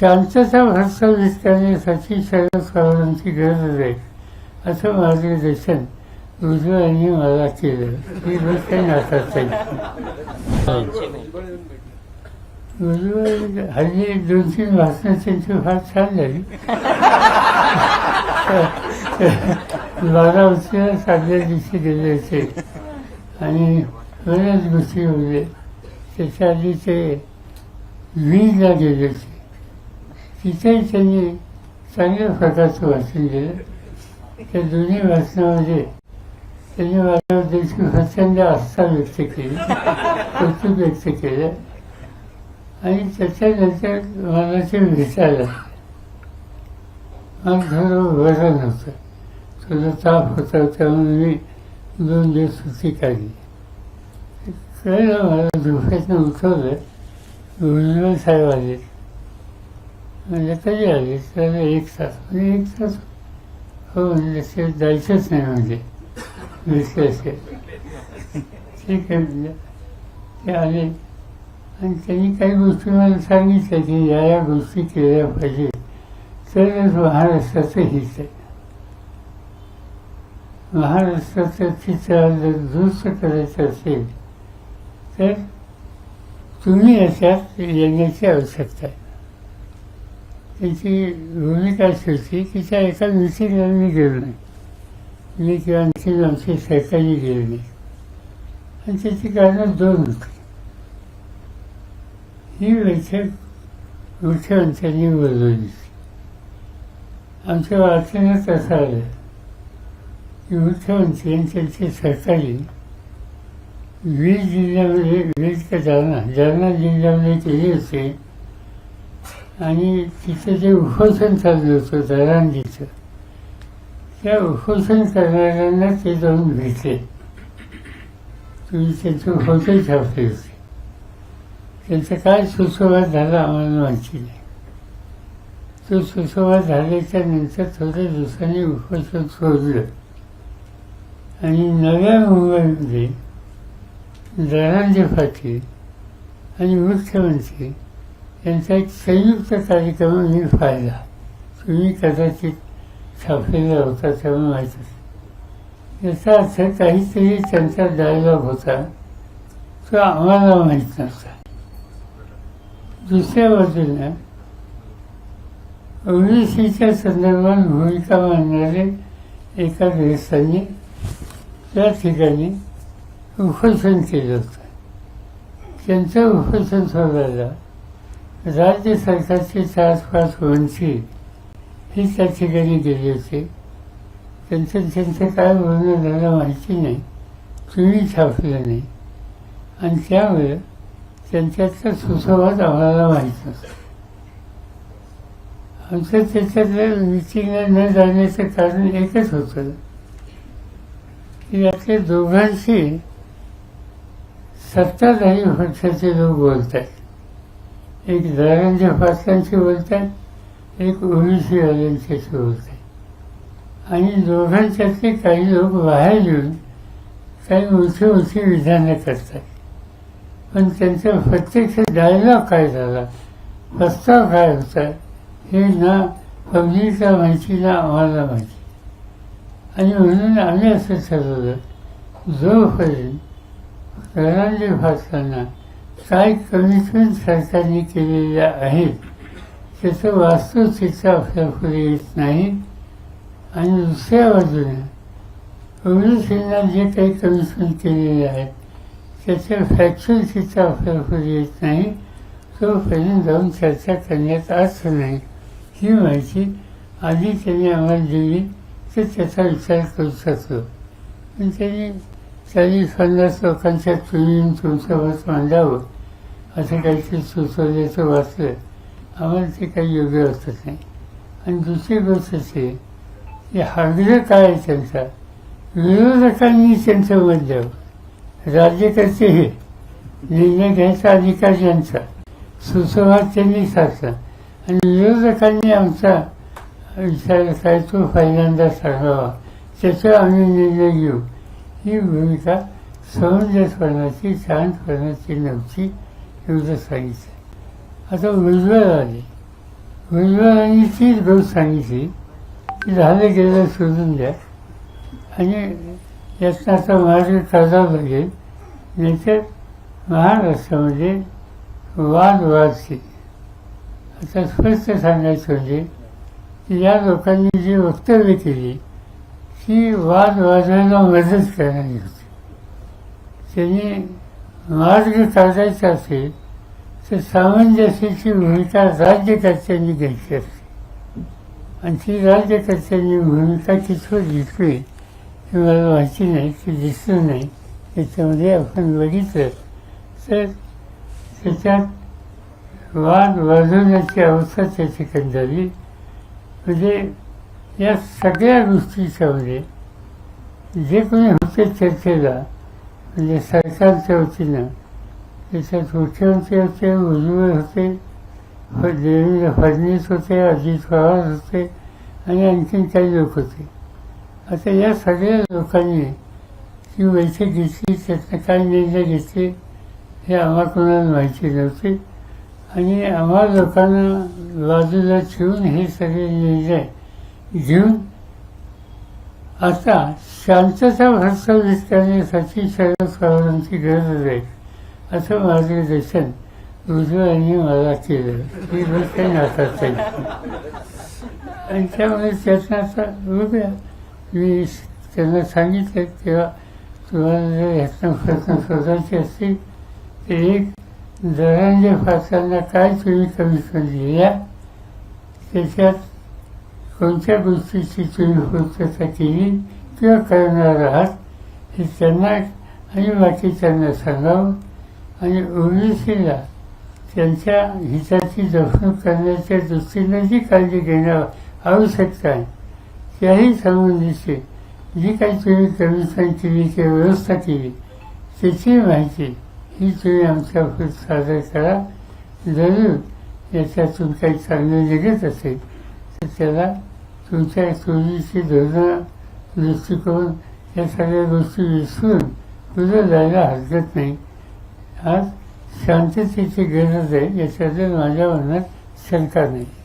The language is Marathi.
शांतता प्रस्तावित करण्यासाठी शरद पवारांची गरज आहे असं मार्गदर्शन उजव्यांनी मला केलं. ही गोष्ट नाकारता उजवळ हल्ली दोन तीन भाषणं त्यांची फार छान झाली. बारा उशिरा साध्या दिवशी गेले होते. आणि बऱ्याच गोष्टी होते त्याच्या आधी ते वीजला गेले होते. तिथेही त्यांनी चांगल्या प्रकारचं वाचन केलं त्या दोन्ही वाचनामध्ये त्यांनी माझ्याबद्दलची प्रचंड आस्था व्यक्त केली कौतुक व्यक्त केलं आणि त्याच्यानंतर मनाचे ते भेटायला मला थोडं बरं नव्हतं थोडं ताप होता त्यामुळे मी दोन दिवस सुट्टी काढली. कळलं मला झोपेतनं उठवलं गुरुजी साहेब आले. म्हणजे कधी आले तर एक तास. म्हणजे एक तास हो म्हणजे ते जायचंच नाही म्हणजे. विश्लेषण ठीक आहे म्हणजे. ते आले आणि त्यांनी काही गोष्टी मला सांगितल्या की या या गोष्टी केल्या पाहिजे. तरच महाराष्ट्राचं हित आहे. महाराष्ट्राचं चित्र जर दुरुस्त करायचं असेल तर तुम्ही याच्यात येण्याची आवश्यकता आहे. त्याची भूमिका अशी होती की त्या एका मिटिंगला मी गेलो नाही मी किंवा आणखी आमची सहकारी गेले नाही आणि त्याची कारणं दोन होती ही बैठक मुख्यमंत्र्यांनी बोलवली आमच्या वाचनात असं आलं की मुख्यमंत्री आणि त्यांचे सरकारी वीज जिल्ह्यामध्ये वीज का जालना जालना जिल्ह्यामध्ये केली होते आणि तिथं जे उपोषण चाललं होतं दरांडीचं त्या उपोषण करणाऱ्यांना ते जाऊन भेटले. तुम्ही त्यांचं फोटो छापले होते. त्यांचा काय सुसंवाद झाला आम्हाला माहिती नाही. तो सुसंवाद झाल्याच्यानंतर थोड्या दिवसांनी उपोषण सोडलं. आणि नव्या मुंबईमध्ये दरांजे पाटील आणि मुख्यमंत्री यांचा एक संयुक्त कार्यक्रम मी पाहिला. तुम्ही कदाचित छापलेला होता तेव्हा माहीत याचा अर्थ काहीतरी त्यांचा डायलॉग होता तो आम्हाला माहीत नव्हता. दुसऱ्या बाजूला ओबीसीच्या संदर्भात भूमिका मांडणारे एका देशाने त्या ठिकाणी उपोषण केलं होतं. त्यांचं उपोषण सोडायला राज्य सरकारचे चारपास पाच ही त्या ठिकाणी गेले होते. त्यांचं त्यांचं काय बोलणं झालं माहिती नाही. तुम्ही छापलं नाही. आणि त्यामुळे त्यांच्यातला सुसंवाद आम्हाला माहीत नसतो आमचं त्याच्यातल्या मिटिंगला न जाण्याचं कारण एकच होतं. की यातल्या दोघांशी सत्ताधारी पक्षाचे लोक बोलतात एक धनंजय पाटलांशी बोलतात एक ओबीसी वाल्यांच्याशी बोलतात. आणि दोघांच्यातले काही लोक बाहेर येऊन काही मोठी मोठी विधानं करतात. पण त्यांचा प्रत्यक्ष डायलॉग काय झाला? प्रस्ताव काय होता? हे ना पब्लिकला माहिती ना आम्हाला माहिती. आणि म्हणून आम्ही असं ठरवलं जोपर्यंत धनंजय भाषांना काय कमिटमेंट सरकारने केलेल्या आहेत. त्याचं वास्तवचित्र आपल्यापुढे येत नाही. आणि दुसऱ्या बाजूने ओबीसींना जे काही कमिटमेंट केलेले आहेत त्याचं फॅक्च्युअल चित्र आपल्यापुढे येत नाही. तोपर्यंत जाऊन चर्चा करण्यात अर्थ नाही ही माहिती आधी त्यांनी आम्हाला दिली तर त्याचा विचार करू शकतो पण त्यांनी चाळीस पन्नास लोकांच्या तुम्ही तुमच्यावर मांडावं असं काहीतरी सुचवल्याचं वाचलं. आम्हाला ते काही योग्य वाटत नाही. आणि दुसरी गोष्ट अशी की आग्रह काय आहे त्यांचा? विरोधकांनी त्यांचं मत द्यावं. राज्यकर्ते हे निर्णय घ्यायचा अधिकार यांचा सुसंवाद त्यांनी साधला. आणि विरोधकांनी आमचा विचार काय तो पहिल्यांदा सांगावा त्याच्यावर आम्ही निर्णय घेऊ. ही भूमिका समंजसपणाची शांतपणाची नव्हती एवढं सांगितलं. आता उज्ज्वल आले. उज्ज्वलांनी तीच गोष्ट सांगितली. की झालं गेलं सोडून द्या. आणि यत्नाचा मार्ग काढावा लागेल नाहीतर महाराष्ट्रामध्ये वाद वाढतील. आता स्पष्ट सांगायचं म्हणजे की या लोकांनी जी वक्तव्य केली ती वाद वाजवायला मदत करणारी होती. त्यांनी मार्ग साधायचा असेल तर सामंजस्याची भूमिका राज्यकर्त्यांनी घ्यायची असते. आणि ती राज्यकर्त्यांनी भूमिका कितपत घेतली हे मला माहिती नाही ते दिसलं नाही. त्याच्यामध्ये आपण बघितलं तर त्याच्यात वाद वाजवण्याची अवस्था त्या ठिकाणी झाली. म्हणजे या सगळ्या गोष्टीच्यामध्ये जे कोणी होते चर्चेला म्हणजे सरकारच्या वतीनं त्याच्यात मुख्यमंत्री होते भुजबळ होते देवेंद्र फडणवीस होते अजित पवार होते आणि आणखीन काही लोक होते. आता या सगळ्या लोकांनी ती बैठक घेतली त्यातनं काय निर्णय घेतले हे आम्हा कोणाला माहिती नव्हते. आणि आम्हा लोकांना बाजूला ठेवून हे सगळे निर्णय घेऊन आता शांतता प्रस्थापित करण्यासाठी सर्व पवारांची गरज आहे असं मार्गदर्शन उजव्यांनी मला केलं ही गोष्ट काही आणि त्यामुळे त्यातनं आता बघूया मी त्यांना सांगितलं तेव्हा तुम्हाला जर ह्यातनं प्रश्न शोधायचे असतील तर एक दरांच्या फासांना काय तुम्ही कमिशन दिल्या त्याच्यात कोणत्या गोष्टीची तुम्ही पूर्तता केली किंवा करणार आहात हे त्यांना आणि बाकीच्यांना सांगावं. आणि ओबीसीला त्यांच्या हिताची जपणूक करण्याच्या दृष्टीनं जी काळजी घेणं आवश्यकता आहे त्याही संबंधीची जी काही तुम्ही कमिशन केली किंवा व्यवस्था केली त्याची माहिती ही तुम्ही आमच्या सादर करा. जरूर याच्यातून काही चांगलं निघत असेल. त्याला तुमच्या चोरीची धोरणं दृष्टिकोन या सगळ्या गोष्टी विसरून तुझं जायला हरकत नाही. आज शांततेची गरज आहे याच्याबद्दल माझ्या मनात शंका नाही.